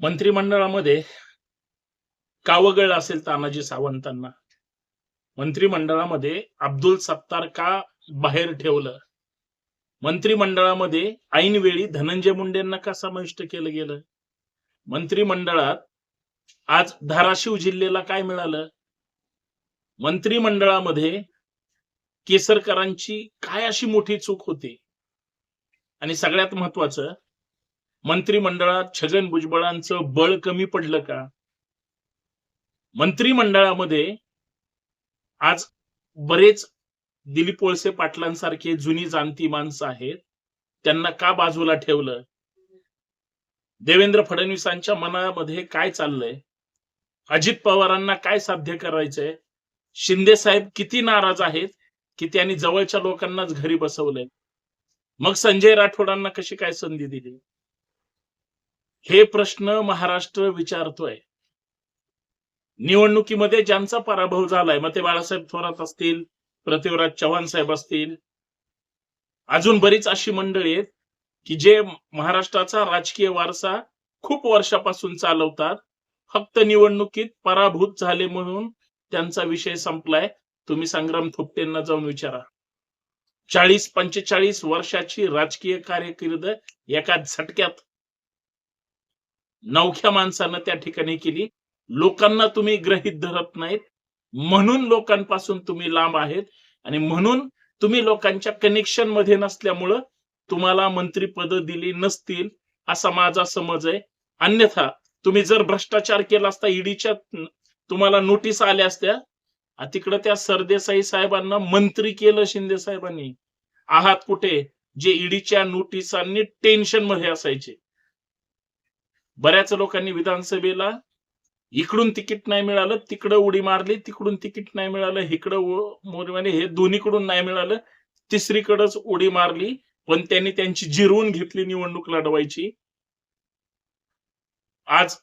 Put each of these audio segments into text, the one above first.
मंत्रिमंडळामध्ये का असेल तानाजी सावंतांना. मंत्रिमंडळामध्ये अब्दुल सत्तार का बाहेर ठेवलं? मंत्रिमंडळामध्ये ऐनवेळी धनंजय मुंडेंना का समाविष्ट केलं गेलं? मंत्रिमंडळात आज धाराशिव जिल्ह्याला काय मिळालं? मंत्रिमंडळामध्ये केसरकरांची काय अशी मोठी चूक होती? आणि सगळ्यात महत्वाचं मंत्रिमंडळात छगन भुजबळांचं बळ कमी पडलं का? मंत्रिमंडळामध्ये आज बरेच दिलीप वळसे पाटलांसारखे जुनी जाणती माणसं आहेत. त्यांना का बाजूला ठेवलं? देवेंद्र फडणवीसांच्या मनामध्ये काय चाललंय? अजित पवारांना काय साध्य करायचंय? शिंदे साहेब किती नाराज आहेत की त्यांनी जवळच्या लोकांनाच घरी बसवलंय? मग संजय राठोडांना कशी काय संधी दिली? हे प्रश्न महाराष्ट्र विचारतोय. निवडणुकीमध्ये ज्यांचा पराभव झालाय मग ते बाळासाहेब थोरात असतील पृथ्वीराज चव्हाण साहेब असतील. अजून बरीच अशी मंडळी आहेत की जे महाराष्ट्राचा राजकीय वारसा खूप वर्षापासून चालवतात फक्त निवडणुकीत पराभूत झाले म्हणून त्यांचा विषय संपलाय. तुम्ही संग्राम थोपटेंना जाऊन विचारा. चाळीस पंचेचाळीस वर्षाची राजकीय कार्यकिर्द एका झटक्यात नवख्या माणसानं त्या ठिकाणी केली. लोकांना तुम्ही ग्रहित धरत नाहीत. म्हणून लोकांपासून तुम्ही लांब आहेत. आणि म्हणून तुम्ही लोकांच्या कनेक्शनमध्ये नसल्यामुळं तुम्हाला मंत्रीपद दिली नसतील असा माझा समज आहे. अन्यथा तुम्ही जर भ्रष्टाचार केला असता ईडीच्या तुम्हाला नोटीस आल्या असत्या तिकडं त्या सरदेसाई साहेबांना मंत्री केलं शिंदे साहेबांनी. आहात कुठे? जे ईडीच्या नोटिसांनी टेन्शनमध्ये असायचे. बऱ्याच लोकांनी विधानसभेला इकडून तिकीट नाही मिळालं तिकडं उडी मारली तिकडून तिकीट नाही मिळालं इकडं मोरी मोरवाने हे दोन्हीकडून नाही मिळालं तिसरीकडच उडी मारली पण त्यांनी त्यांची जिरवून घेतली निवडणूक लढवायची. आज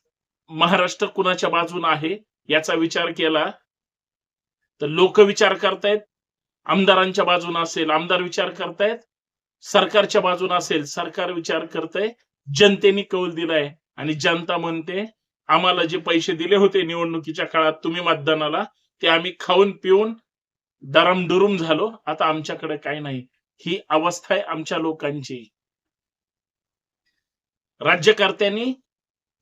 महाराष्ट्र कुणाच्या बाजून आहे याचा विचार केला तर लोक विचार करतायत आमदारांच्या बाजून असेल आमदार विचार करतायत सरकारच्या बाजून असेल सरकार विचार करतंय जनतेने कौल दिलाय. आणि जनता म्हणते आम्हाला जे पैसे दिले होते निवडणुकीच्या काळात तुम्ही मतदानाला ते आम्ही खाऊन पिऊन दरमडुरुम झालो. आता आमच्याकडे काय नाही. ही अवस्था आहे आमच्या लोकांची. राज्यकर्त्यांनी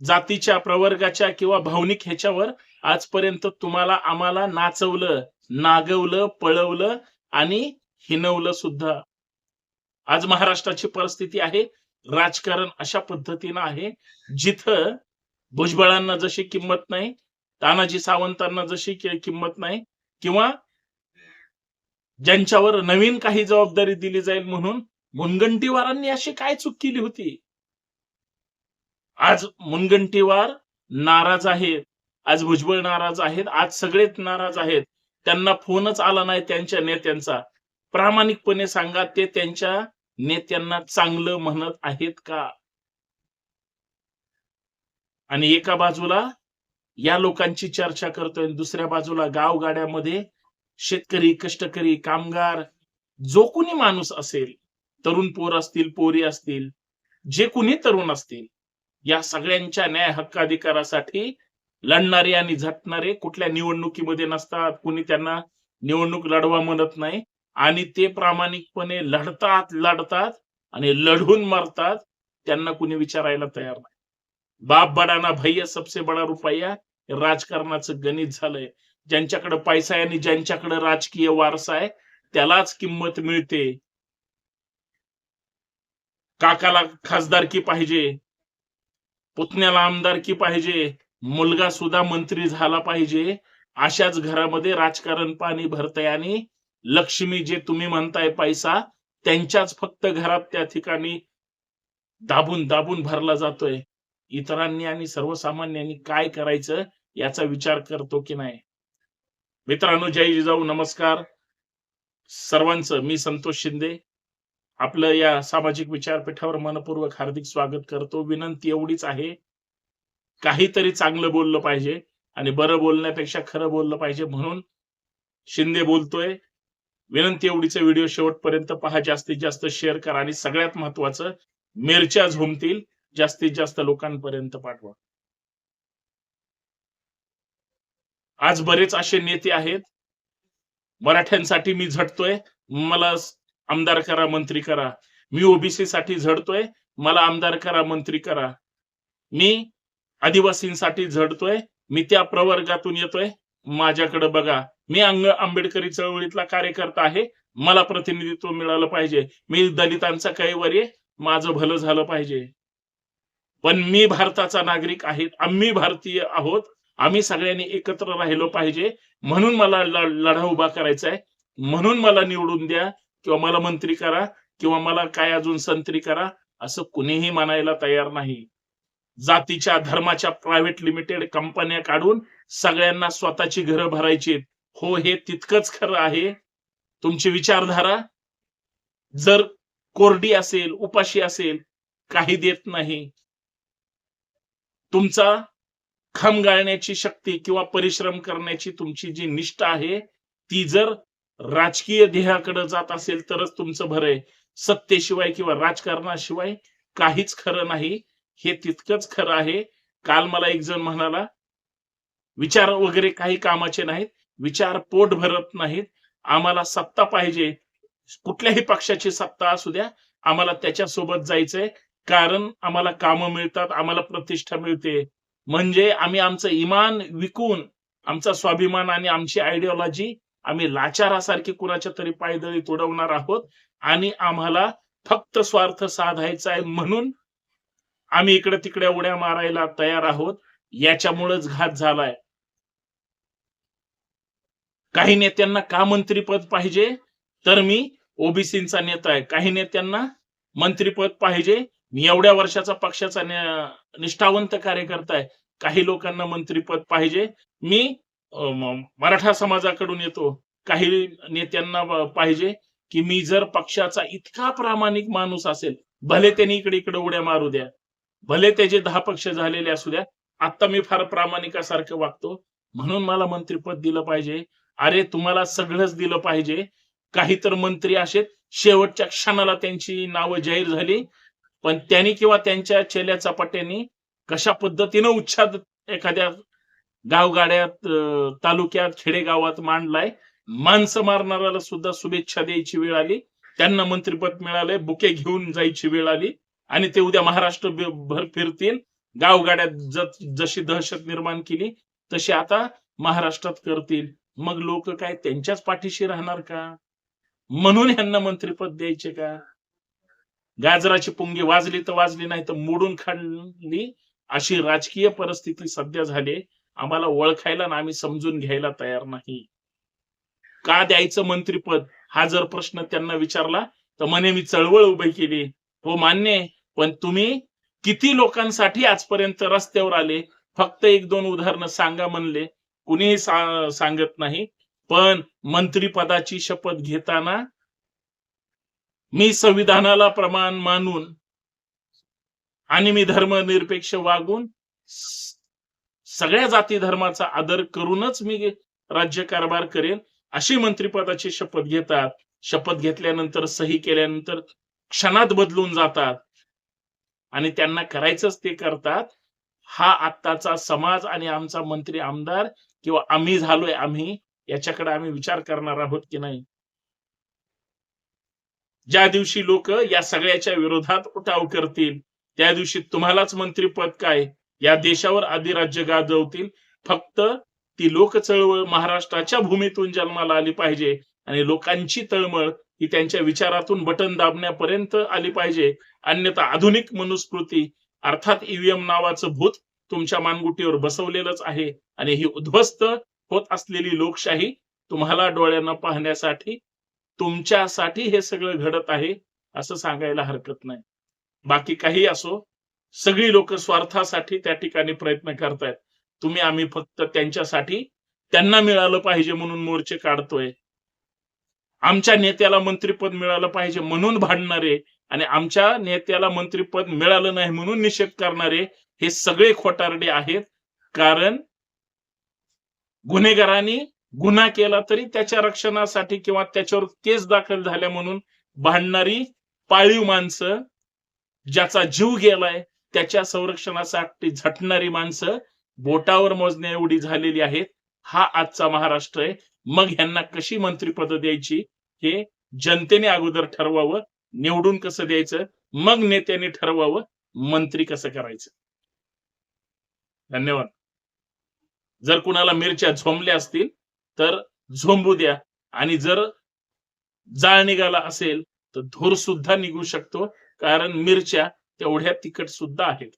जातीच्या प्रवर्गाच्या किंवा भावनिक ह्याच्यावर आजपर्यंत तुम्हाला आम्हाला नाचवलं नागवलं पळवलं आणि हिनवलं सुद्धा. आज महाराष्ट्राची परिस्थिती आहे. राजकारण अशा पद्धतीनं आहे जिथं भुजबळांना जशी किंमत नाही तानाजी सावंतांना जशी किंमत नाही किंवा ज्यांच्यावर नवीन काही जबाबदारी दिली जाईल म्हणून मुनगंटीवारांनी अशी काय चूक केली होती? आज मुनगंटीवार नाराज आहेत आज भुजबळ नाराज आहेत आज सगळेच नाराज आहेत. त्यांना फोनच आला नाही त्यांच्या नेत्यांचा. प्रामाणिकपणे सांगा ते त्यांच्या नेत्यांना चांगलं म्हणत आहेत का? आणि एका बाजूला या लोकांची चर्चा करतोय दुसऱ्या बाजूला गावगाड्यामध्ये शेतकरी कष्टकरी कामगार जो कोणी माणूस असेल तरुण पोर असतील पोरी असतील जे कुणी तरुण असतील या सगळ्यांच्या न्याय हक्काधिकारासाठी लढणारे आणि झटणारे कुठल्या निवडणुकीमध्ये नसतात कुणी त्यांना निवडणूक लढवा म्हणत नाही. आणि ते प्रामाणिकपणे लढतात लढतात आणि लढून मरतात त्यांना कुणी विचारायला तयार नाही. बाप बडाना भैया सबसे बडा रुपया हे राजकारणाचं गणित झालंय. ज्यांच्याकडे पैसा आहे आणि ज्यांच्याकडे राजकीय वारसा आहे त्यालाच किंमत मिळते. काकाला खासदारकी पाहिजे पुतण्याला आमदारकी पाहिजे मुलगा सुद्धा मंत्री झाला पाहिजे अशाच घरामध्ये राजकारण पाणी भरतय आणि लक्ष्मी जे तुम्ही म्हणताय पैसा त्यांच्याच फक्त घरात त्या ठिकाणी दाबून दाबून भरला जातोय. इतरांनी आणि सर्वसामान्यांनी काय करायचं याचा विचार करतो की नाही? मित्रांनो जय जिजाऊ नमस्कार. सर्वांचं मी संतोष शिंदे. आपलं या सामाजिक विचारपीठावर मनपूर्वक हार्दिक स्वागत करतो. विनंती एवढीच आहे काहीतरी चांगलं बोललं पाहिजे आणि बरं बोलण्यापेक्षा खरं बोललं पाहिजे म्हणून शिंदे बोलतोय. विनंती एवढीचा व्हिडिओ शेवटपर्यंत पहा जास्तीत जास्त शेअर करा आणि सगळ्यात महत्वाचं मिरच्या झोमतील जास्तीत जास्त लोकांपर्यंत पाठवा. आज बरेच असे नेते आहेत. मराठ्यांसाठी मी झटतोय. मला आमदार करा मंत्री करा. मी ओबीसी साठी झडतोय. मला आमदार करा मंत्री करा. मी आदिवासींसाठी झडतोय. मी त्या प्रवर्गातून येतोय. माझ्याकडे बघा मी अंग आंबेडकरी चळवळीतला कार्यकर्ता आहे. मला प्रतिनिधित्व मिळालं पाहिजे. मी दलितांचा कैवारी आहे, माझं भलं झालं पाहिजे. पण मी भारताचा नागरिक आहे. आम्ही भारतीय आहोत. आम्ही सगळ्यांनी एकत्र राहिलो पाहिजे. म्हणून मला लढा उभा करायचा आहे. म्हणून मला निवडून द्या किंवा मला मंत्री करा किंवा मला काय अजून संत्री करा असं कुणीही म्हणायला तयार नाही. जातीच्या धर्माच्या प्रायव्हेट लिमिटेड कंपन्या काढून सगळ्यांना स्वतःची घरं भरायची हो हे तितकंच खरं आहे. तुमची विचारधारा जर कोरडी असेल उपाशी असेल काही देत नाही. तुमचा खम गाळण्याची शक्ती किंवा परिश्रम करण्याची तुमची जी निष्ठा आहे ती जर राजकीय ध्येयाकडे जात असेल तरच तुमचं भर आहे. सत्तेशिवाय किंवा राजकारणाशिवाय काहीच खरं नाही. हे तितकंच खरं आहे. काल मला एक जण म्हणाला विचार वगैरे काही कामाचे नाहीत. विचार पोट भरत नाहीत. आम्हाला सत्ता पाहिजे. कुठल्याही पक्षाची सत्ता असू द्या आम्हाला त्याच्यासोबत जायचंय. कारण आम्हाला कामं मिळतात आम्हाला प्रतिष्ठा मिळते. म्हणजे आम्ही आमचं इमान विकून आमचा स्वाभिमान आणि आमची आयडिओलॉजी आम्ही लाचारासारखी कुणाच्या तरी पायदळी तुडवणार आहोत. आणि आम्हाला फक्त स्वार्थ साधायचा आहे म्हणून आम्ही इकडे तिकडे उड्या मारायला तयार आहोत. याच्यामुळेच घात झालाय. काही नेत्यांना का मंत्रीपद पाहिजे? तर मी ओबीसीचा नेता आहे. काही नेत्यांना मंत्रीपद पाहिजे. मी एवढ्या वर्षाचा पक्षाचा निष्ठावंत कार्यकर्ता आहे. काही लोकांना मंत्रीपद पाहिजे. मी मराठा समाजाकडून येतो. काही नेत्यांना पाहिजे की मी जर पक्षाचा इतका प्रामाणिक माणूस असेल भले त्यांनी इकडे इकडे उड्या मारू द्या भले त्याचे दहा पक्ष झालेले असू द्या आता मी फार प्रामाणिकासारखं वागतो. म्हणून मला मंत्रीपद दिलं पाहिजे. अरे तुम्हाला सगळंच दिलं पाहिजे. काही तर मंत्री असे शेवटच्या क्षणाला त्यांची नावं जाहीर झाली. पण त्यांनी किंवा त्यांच्या चेल्या चपाट्यांनी कशा पद्धतीनं उच्छाद एखाद्या गावगाड्यात तालुक्यात खेडेगावात मांडलाय माणसं मारणाऱ्याला सुद्धा शुभेच्छा द्यायची वेळ आली. त्यांना मंत्रिपद मिळालंय बुके घेऊन जायची वेळ आली आणि ते उद्या महाराष्ट्र भर फिरतील. गावगाड्यात जशी दहशत निर्माण केली तशी आता महाराष्ट्रात करतील. मग लोक काय त्यांच्याच पाठीशी राहणार का? म्हणून ह्यांना मंत्रीपद द्यायचे का? गाजराची पुंगी वाजली तर वाजली नाही तर मोडून खाल्ली अशी राजकीय परिस्थिती सध्या झाली. आम्हाला ओळखायला ना आम्ही समजून घ्यायला तयार नाही. का द्यायचं मंत्रीपद? हा जर प्रश्न त्यांना विचारला तर म्हणे मी चळवळ उभी केली. हो मान्य आहे. पण तुम्ही किती लोकांसाठी आजपर्यंत रस्त्यावर आले? फक्त एक दोन उदाहरणं सांगा म्हणले. कुणीही सा- सांगत नाही. पण मंत्रीपदाची शपथ घेताना मी संविधानाला प्रमाण मानून आणि मी धर्मनिरपेक्ष वागून सगळ्या जाती धर्माचा आदर करूनच मी राज्यकारभार करेन अशी मंत्रिपदाची शपथ घेतात. शपथ घेतल्यानंतर सही केल्यानंतर क्षणात बदलून जातात. आणि त्यांना करायचंच ते करतात. हा आत्ताचा समाज आणि आमचा मंत्री आमदार किंवा आम्ही झालोय आम्ही याच्याकडे आम्ही विचार करणार आहोत की नाही? ज्या दिवशी लोक या सगळ्याच्या विरोधात उठाव करतील त्या दिवशी तुम्हालाच मंत्रीपद काय? या देशावर अधिराज्य गाजवतील. फक्त ती लोक चळवळ महाराष्ट्राच्या भूमीतून जन्माला आली पाहिजे आणि लोकांची तळमळ ही त्यांच्या विचारातून बटन दाबण्यापर्यंत आली पाहिजे. अन्यथा आधुनिक मनुस्मृती अर्थात ईव्हीएम नावाचं भूत तुमच्या मानगुटीवर बसवलेलंच आहे आणि ही उद्ध्वस्त होत असलेली लोकशाही तुम्हाला डोळ्यांना पाहण्यासाठी तुमच्यासाठी हे सगळं घडत आहे असं सांगायला हरकत नाही. बाकी काही असो सगळी लोक स्वार्थासाठी त्या ठिकाणी प्रयत्न करतायत. तुम्ही आम्ही फक्त त्यांच्यासाठी त्यांना मिळालं पाहिजे म्हणून मोर्चे काढतोय. आमच्या नेत्याला मंत्रीपद मिळालं पाहिजे म्हणून भांडणारे आणि आमच्या नेत्याला मंत्रीपद मिळालं नाही म्हणून निषेध करणारे हे सगळे खोटारडे आहेत. कारण गुन्हेगारांनी गुन्हा केला तरी त्याच्या रक्षणासाठी किंवा त्याच्यावर केस दाखल झाल्या म्हणून भांडणारी पाळीव माणसं ज्याचा जीव गेलाय त्याच्या संरक्षणासाठी झटणारी माणसं बोटावर मोजण्या एवढी झालेली आहेत. हा आजचा महाराष्ट्र आहे. मग ह्यांना कशी मंत्रीपद द्यायची? हे जनतेने अगोदर ठरवावं निवडून कसं द्यायचं? मग नेत्याने ठरवावं मंत्री कसं करायचं? धन्यवाद. जर कुणाला मिरच्या झोंबल्या असतील तर झोंबू द्या. आणि जर जाळ निघाला असेल तर धूर सुद्धा निघू शकतो कारण मिरच्या तेवढ्या तिखट सुद्धा आहेत.